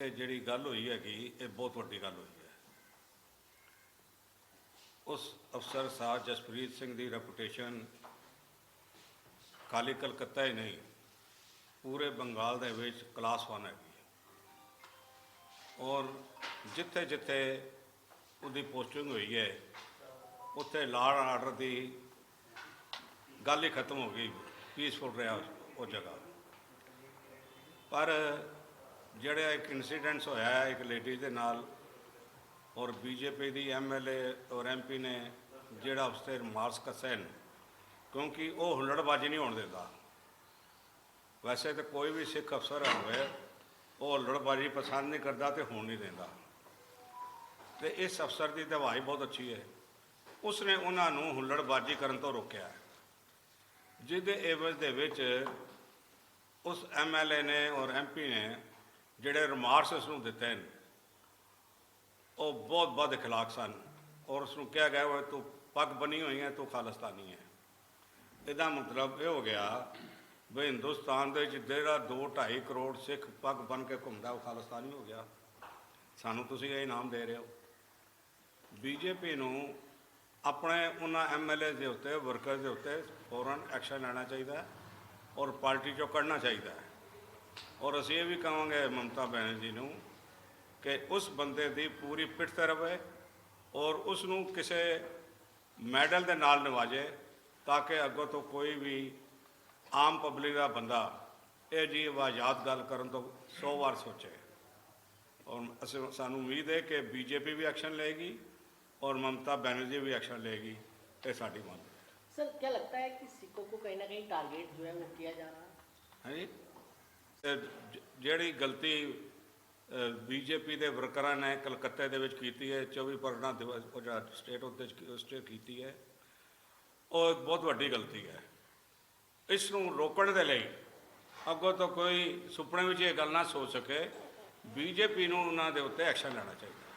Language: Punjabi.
ਇਹ ਜਿਹੜੀ ਗੱਲ ਹੋਈ ਹੈਗੀ, ਇਹ ਬਹੁਤ ਵੱਡੀ ਗੱਲ ਹੋਈ ਹੈ। ਉਸ ਅਫਸਰ ਸਾਹਿਬ ਜਸਪ੍ਰੀਤ ਸਿੰਘ ਦੀ ਰੈਪੂਟੇਸ਼ਨ ਖਾਲੀ ਕਲਕੱਤਾ ਹੀ ਨਹੀਂ, ਪੂਰੇ ਬੰਗਾਲ ਦੇ ਵਿੱਚ ਕਲਾਸ 1 ਹੈਗੀ ਔਰ ਜਿੱਥੇ ਜਿੱਥੇ ਉਹਦੀ ਪੋਸਟਿੰਗ ਹੋਈ ਹੈ, ਉੱਥੇ ਲਾਅ ਆਰਡਰ ਦੀ ਗੱਲ ਹੀ ਖਤਮ ਹੋ ਗਈ ਪੀਸਫੁਲ ਰਿਹਾ ਉਹ ਜਗ੍ਹਾ। ਪਰ ਜਿਹੜਾ ਇੱਕ ਇਨਸੀਡੈਂਟਸ ਹੋਇਆ ਹੈ, ਇੱਕ ਲੇਡੀ ਦੇ ਨਾਲ, ਔਰ ਬੀਜੇਪੀ ਦੀ ਐਮਐਲਏ ਔਰ ਐਮਪੀ ਨੇ ਜਿਹੜਾ ਉਸ ਤੇ ਮਾਰਸ ਕੱਸੇ ਨੇ, ਕਿਉਂਕਿ ਉਹ ਹੁੱਲੜਬਾਜ਼ੀ ਨਹੀਂ ਹੋਣ ਦਿੰਦਾ। ਵੈਸੇ ਤਾਂ ਕੋਈ ਵੀ ਸਿੱਖ ਅਫਸਰ ਹੋਵੇ, ਉਹ ਹੁੱਲੜਬਾਜ਼ੀ ਪਸੰਦ ਨਹੀਂ ਕਰਦਾ ਤੇ ਹੋਣ ਨਹੀਂ ਦਿੰਦਾ। ਤੇ ਇਸ ਅਫਸਰ ਦੀ ਦਵਾਈ ਬਹੁਤ ਅੱਛੀ ਹੈ। ਉਸਨੇ ਉਹਨਾਂ ਨੂੰ ਹੁੱਲੜਬਾਜ਼ੀ ਕਰਨ ਤੋਂ ਰੋਕਿਆ ਜਿਹਦੇ ਏਵਜ ਦੇ ਵਿੱਚ ਉਸ ਐਮਐਲਏ ਨੇ ਔਰ ਐਮਪੀ ਨੇ ਜਿਹੜੇ ਰਿਮਾਰਕਸ ਉਸ ਨੂੰ ਦਿੱਤੇ ਨੇ ਉਹ ਬਹੁਤ ਵੱਧ ਇਖਲਾਕ ਸਨ ਔਰ ਉਸ ਨੂੰ ਕਿਹਾ ਗਿਆ ਹੋਇਆ, ਤੂੰ ਪੱਗ ਬਣੀ ਹੋਈ ਹੈ, ਤੂੰ ਖਾਲਿਸਤਾਨੀ ਹੈ। ਇਹਦਾ ਮਤਲਬ ਇਹ ਹੋ ਗਿਆ ਵੀ ਹਿੰਦੁਸਤਾਨ ਦੇ ਵਿੱਚ ਜਿਹੜਾ 2.5 ਕਰੋੜ ਸਿੱਖ ਪੱਗ ਬਣ ਕੇ ਘੁੰਮਦਾ, ਉਹ ਖਾਲਿਸਤਾਨੀ ਹੋ ਗਿਆ। ਸਾਨੂੰ ਤੁਸੀਂ ਇਹ ਇਨਾਮ ਦੇ ਰਹੇ ਹੋ। ਬੀਜੇਪੀ ਨੂੰ ਆਪਣੇ ਉਹਨਾਂ ਐਮਐਲਏ ਦੇ ਉੱਤੇ ਵਰਕਰ ਦੇ ਉੱਤੇ ਫੌਰਨ ਐਕਸ਼ਨ ਲੈਣਾ ਚਾਹੀਦਾ ਔਰ ਪਾਰਟੀ ਚੋਂ ਕੱਢਣਾ ਚਾਹੀਦਾ ਔਰ ਅਸੀਂ ਇਹ ਵੀ ਕਹਾਂਗੇ ਮਮਤਾ ਬੈਨਰਜੀ ਨੂੰ ਕਿ ਉਸ ਬੰਦੇ ਦੀ ਪੂਰੀ ਪਿੱਠ ਤੇ ਰਵੇ ਔਰ ਉਸ ਨੂੰ ਕਿਸੇ ਮੈਡਲ ਦੇ ਨਾਲ ਨਵਾਜੇ ਤਾਂ ਕਿ ਅੱਗੋਂ ਤੋਂ ਕੋਈ ਵੀ ਆਮ ਪਬਲਿਕ ਦਾ ਬੰਦਾ ਇਹ ਜੀ ਵਾਜਾਤ ਗੱਲ ਕਰਨ ਤੋਂ 100 ਵਾਰ ਸੋਚੇ ਔਰ ਅਸੀਂ ਸਾਨੂੰ ਉਮੀਦ ਹੈ ਕਿ ਬੀਜੇਪੀ ਵੀ ਐਕਸ਼ਨ ਲਏਗੀ ਔਰ ਮਮਤਾ ਬੈਨਰਜੀ भी एक्शन लेगी ये साड़ी मांग है सर क्या लगता है कि सिखों को कहीं ना कहीं टारगेट जो है वो किया जा रहा है ਹਾਂਜੀ ਤੇ ਜ- ਜਿਹੜੀ ਗਲਤੀ ਬੀਜੇਪੀ ਦੇ ਵਰਕਰਾਂ ਨੇ ਕਲਕੱਤੇ ਦੇ ਵਿੱਚ ਕੀਤੀ ਹੈ 24 ਪਰਗਨਾ ਦਿਵਸ, ਉਹ ਜਿਹੜਾ ਸਟੇਟ ਉੱਤੇ ਸਟੇ ਕੀਤੀ ਹੈ, ਉਹ ਇੱਕ ਬਹੁਤ ਵੱਡੀ ਗਲਤੀ ਹੈ। ਇਸ ਨੂੰ ਰੋਕਣ ਦੇ ਲਈ ਅੱਗੋਂ ਤੋਂ ਕੋਈ ਸੁਪਨੇ ਵਿੱਚ ਇਹ ਗੱਲ ਨਾ ਸੋਚ ਸਕੇ ਬੀਜੇਪੀ ਨੂੰ ਉਹਨਾਂ ਦੇ ਉੱਤੇ ਐਕਸ਼ਨ ਲੈਣਾ ਚਾਹੀਦਾ।